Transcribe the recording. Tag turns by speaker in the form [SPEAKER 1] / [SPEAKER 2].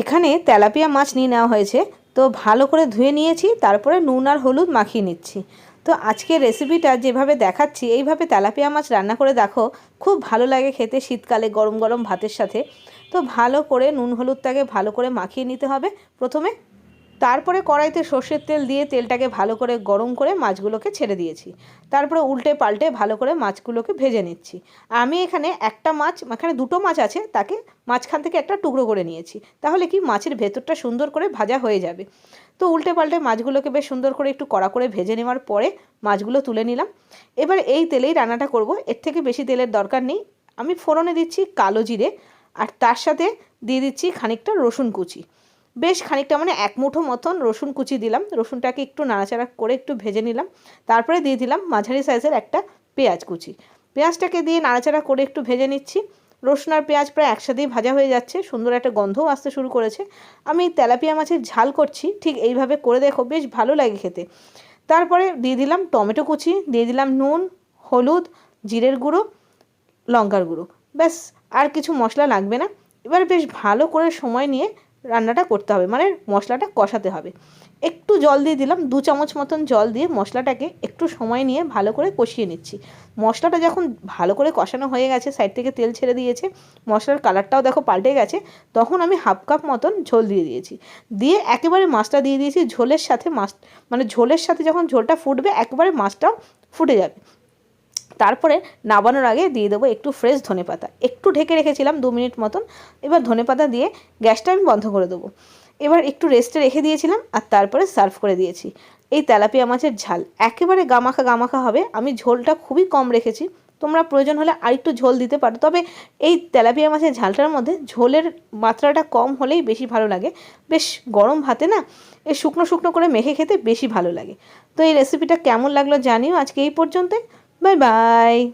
[SPEAKER 1] এখানে তেলাপিয়া মাছ নিয়ে নেওয়া হয়েছে। তো ভালো করে ধুয়ে নিয়েছি, তারপরে নুন আর হলুদ মাখিয়ে নিচ্ছি। তো আজকে রেসিপিটা যেভাবে দেখাচ্ছি, এইভাবে তেলাপিয়া মাছ রান্না করে দেখো, খুব ভালো লাগে খেতে শীতকালে গরম গরম ভাতের সাথে। তো ভালো করে নুন হলুদটাকে ভালো করে মাখিয়ে নিতে হবে। প্রথমে তারপরে কড়াইতে সর্ষের তেল দিয়ে তেলটাকে ভালো করে গরম করে মাছগুলোকে ছেড়ে দিয়েছি। তারপরে উল্টে পাল্টে ভালো করে মাছগুলোকে ভেজে নিচ্ছি। আমি এখানে একটা মাছ, এখানে দুটো মাছ আছে, তাকে মাঝখান থেকে একটা টুকরো করে নিয়েছি। তাহলে কি মাছের ভেতরটা সুন্দর করে ভাজা হয়ে যাবে। তো উল্টে পাল্টে মাছগুলোকে বেশ সুন্দর করে একটু কড়া করে ভেজে নেওয়ার পরে মাছগুলো তুলে নিলাম। এবার এই তেলেই রান্নাটা করব। এর থেকে বেশি তেলের দরকার নেই। আমি ফোড়নে দিচ্ছি কালো জিরে আর তার সাথে দিয়ে দিচ্ছি খানিকটা রসুন কুচি। বেশ খানিকটা মানে এক মুঠো মতন রসুন কুচি দিলাম। রসুনটাকে একটু নাড়াচাড়া করে একটু ভেজে নিলাম। তারপরে দিয়ে দিলাম মাঝারি সাইজের একটা পেঁয়াজ কুচি। পেঁয়াজটাকে দিয়ে নাড়াচাড়া করে একটু ভেজে নিচ্ছি। রসুন আর পেঁয়াজ প্রায় একসাথেই ভাজা হয়ে যাচ্ছে। সুন্দর একটা গন্ধও আসতে শুরু করেছে। আমি তেলাপিয়া মাছের ঝাল করছি। ঠিক এইভাবে করে দেখো, বেশ ভালো লাগে খেতে। তারপরে দিয়ে দিলাম টমেটো কুচি, দিয়ে দিলাম নুন, হলুদ, জিরের গুঁড়ো, লঙ্কার গুঁড়ো। ব্যাস, আর কিছু মশলা লাগবে না। এবার বেশ ভালো করে সময় নিয়ে রান্নাটা করতে হবে মানে মশলাটা কষাতে হবে। একটু জল দিয়ে দিলাম, দু চামচ মতন জল দিয়ে মশলাটাকে একটু সময় নিয়ে ভালো করে কষিয়ে নিচ্ছি। মশলাটা যখন ভালো করে কষানো হয়ে গেছে সাইড থেকে তেল ছেড়ে দিয়েছে, মশলার কালারটাও দেখো পাল্টে গেছে, তখন আমি হাফ কাপ মতন ঝোল দিয়ে দিয়েছি। দিয়ে একেবারে মাছটা দিয়ে দিয়েছি, ঝোলের সাথে মাছ মানে ঝোলের সাথে যখন ঝোলটা ফুটবে, একেবারে মাছটাও ফুটে যাবে। তারপরে নাবানোর আগে দিয়ে দেবো একটু ফ্রেশ ধনে পাতা। একটু ঢেকে রেখেছিলাম দু মিনিট মতন। এবার ধনে পাতা দিয়ে গ্যাসটা আমি বন্ধ করে দেবো। এবার একটু রেস্টে রেখে দিয়েছিলাম আর তারপরে সার্ভ করে দিয়েছি। এই তেলাপিয়া মাছের ঝাল একেবারে গামাখা গামাখা হবে। আমি ঝোলটা খুবই কম রেখেছি। তোমরা প্রয়োজন হলে আরেকটু ঝোল দিতে পারো। তবে এই তেলাপিয়া মাছের ঝালটার মধ্যে ঝোলের মাত্রাটা কম হলেই বেশি ভালো লাগে। বেশ গরম ভাতে না, এই শুকনো শুকনো করে মেখে খেতে বেশি ভালো লাগে। তো এই রেসিপিটা কেমন লাগল জানিও আজকে এই পর্যন্তই। Bye bye.